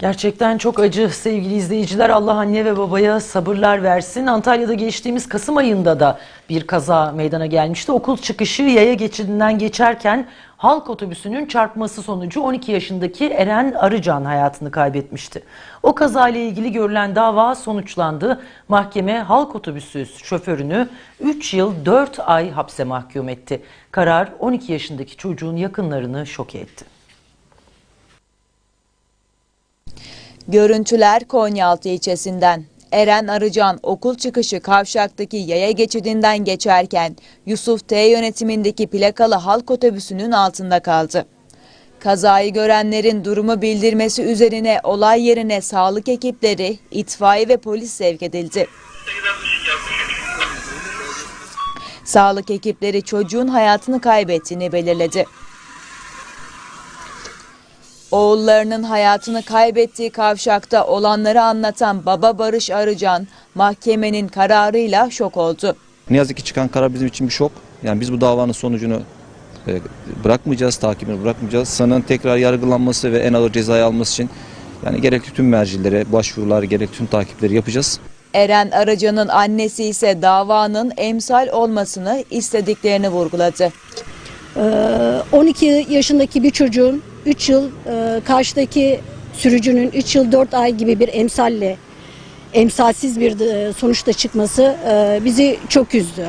Gerçekten çok acı sevgili izleyiciler. Allah anne ve babaya sabırlar versin. Antalya'da geçtiğimiz Kasım ayında da bir kaza meydana gelmişti. Okul çıkışı yaya geçidinden geçerken halk otobüsünün çarpması sonucu 12 yaşındaki Eren Arıcan hayatını kaybetmişti. O kazayla ilgili görülen dava sonuçlandı. Mahkeme halk otobüsü şoförünü 3 yıl 4 ay hapse mahkum etti. Karar 12 yaşındaki çocuğun yakınlarını şok etti. Görüntüler Konyaaltı ilçesinden. Eren Arıcan okul çıkışı kavşaktaki yaya geçidinden geçerken Yusuf T yönetimindeki plakalı halk otobüsünün altında kaldı. Kazayı görenlerin durumu bildirmesi üzerine olay yerine sağlık ekipleri, itfaiye ve polis sevk edildi. Sağlık ekipleri çocuğun hayatını kaybettiğini belirledi. Oğullarının hayatını kaybettiği kavşakta olanları anlatan baba Barış Arıcan mahkemenin kararıyla şok oldu. Ne yazık ki çıkan karar bizim için bir şok. Yani biz bu davanın sonucunu e, bırakmayacağız, takibini bırakmayacağız. Sanığın tekrar yargılanması ve en ağır cezayı alması için yani gerekli tüm mercilere başvurular, gerekli tüm takipleri yapacağız. Eren Arıcan'ın annesi ise davanın emsal olmasını istediklerini vurguladı. Ee, 12 yaşındaki bir çocuğun 3 yıl e, karşıdaki sürücünün 3 yıl 4 ay gibi bir emsalle emsalsiz bir e, sonuçta çıkması e, bizi çok üzdü.